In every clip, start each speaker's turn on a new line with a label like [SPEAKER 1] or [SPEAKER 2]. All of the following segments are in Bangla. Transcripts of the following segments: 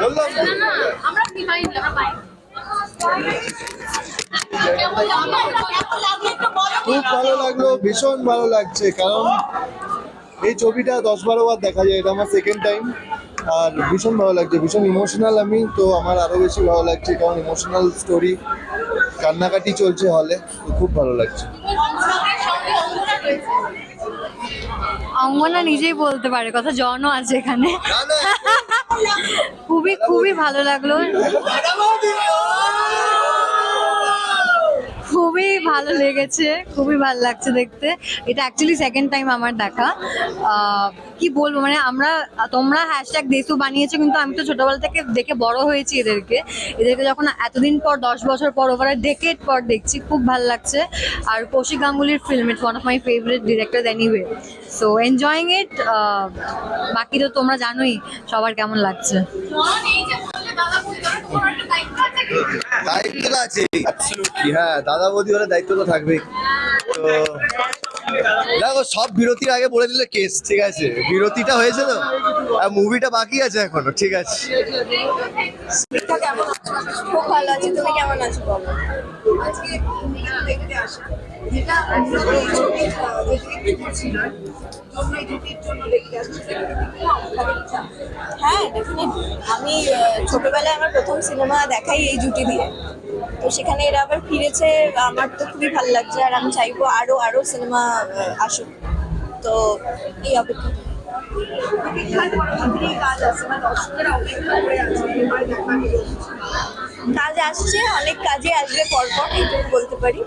[SPEAKER 1] বললাম তো।
[SPEAKER 2] না আমরা বিহাইন্ড আমরা বাইরে।
[SPEAKER 1] খুব ভালো লাগল ভীষণ ভালো লাগছে কারণ এই ছবিটা দশ বারো বার দেখা যায় এটা আমার সেকেন্ড টাইম আর ভীষণ ভালো লাগছে ভীষণ ইমোশনাল আমি তো আমার আরও বেশি ভালো লাগছে কারণ ইমোশনাল স্টোরি কান্নাকাটি চলছে হলে তো খুব ভালো লাগছে।
[SPEAKER 3] অঙ্গনা নিজেই বলতে পারে কথা জনও আছে এখানে। খুবই খুবই ভালো লাগল। ভালো লেগেছে, খুবই ভালো লাগছে দেখতে। এটা অ্যাকচুয়ালি সেকেন্ড টাইম আমার দেখা। কি বলব মানে আমরা, তোমরা হ্যাশট্যাগ দেশু বানিয়েছো, কিন্তু আমি তো ছোটবেলা থেকে দেখে বড় হয়েছি এদেরকে। এদেরকে যখন এতদিন পর, দশ বছর পর ওভার ডেকেড পর দেখছি, খুব ভালো লাগছে। আর Kaushik গাঙ্গুলির film it's one of my favourite director anyway so enjoying it বাকি তো তোমরা জানোই, সবার কেমন লাগছে।
[SPEAKER 2] আছে।
[SPEAKER 1] হ্যাঁ দাদা বৌদি হলে দায়িত্ব তো থাকবে তো দেখো, সব বিরতির আগে বলে দিলে কেস, ঠিক আছে? বিরতিটা হয়েছে তো? আর মুভিটা বাকি আছে এখনও, ঠিক আছে?
[SPEAKER 4] খুব ভালো আছি, তুমি কেমন আছো বলো?
[SPEAKER 5] আজকে
[SPEAKER 4] হ্যাঁ আমি ছোটবেলায় আমার প্রথম সিনেমা দেখাই এই জুটি দিয়ে। তো সেখানে এরা আবার ফিরেছে, আমার তো খুবই ভালো লাগছে। আর আমি চাইব আরও আরও সিনেমা আসুক। তো এই অপেক্ষা
[SPEAKER 5] মানে
[SPEAKER 4] কাজ আসছে অনেক কাজে আসবে পরপর এইটুকু বলতে পারি।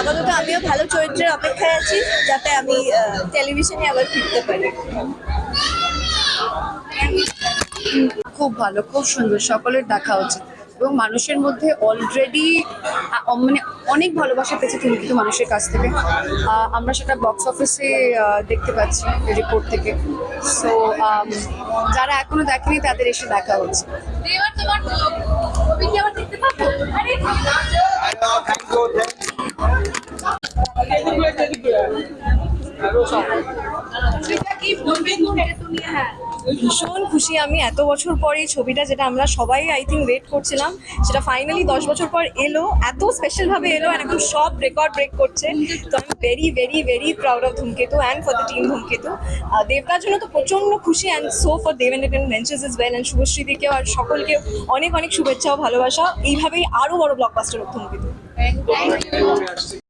[SPEAKER 4] আপাতত আমিও ভালো চরিত্রের অপেক্ষায় আছি যাতে আমি টেলিভিশনে আবার ফিরতে পারি।
[SPEAKER 6] খুব ভালো খুব সুন্দর সকলের দেখা উচিত। এবং মানুষের মধ্যে অলরেডি মানে অনেক ভালোবাসা পেয়েছে তুমি কিন্তু মানুষের কাছ থেকে। আহ, আমরা সেটা বক্স অফিসে দেখতে পাচ্ছি রিপোর্ট থেকে। সো যারা এখনও দেখেনি তাদের এসে দেখা
[SPEAKER 2] ছবি কি আবার দেখতে পাবো আরে
[SPEAKER 5] সেটা কি বলবে তুমি? হ্যাঁ।
[SPEAKER 4] ভীষণ খুশি আমি। এত বছর পর এই ছবিটা যেটা আমরা সবাই আই থিঙ্ক ওয়েট করছিলাম, সেটা ফাইনালি দশ বছর পর এলো। এত স্পেশাল ভাবে এলো and এখন সব রেকর্ড ব্রেক করছে। তো আমি very very very proud of Dhumketu and for the team Dhumketu. দেবতার জন্য তো প্রচণ্ড খুশি and so for Dev entertainment ventures is well and শুভশ্রীদিকেও আর সকলকে অনেক অনেক শুভেচ্ছা ও ভালোবাসা। এইভাবেই আরও বড় ব্লকবাস্টার ধূমকেতু।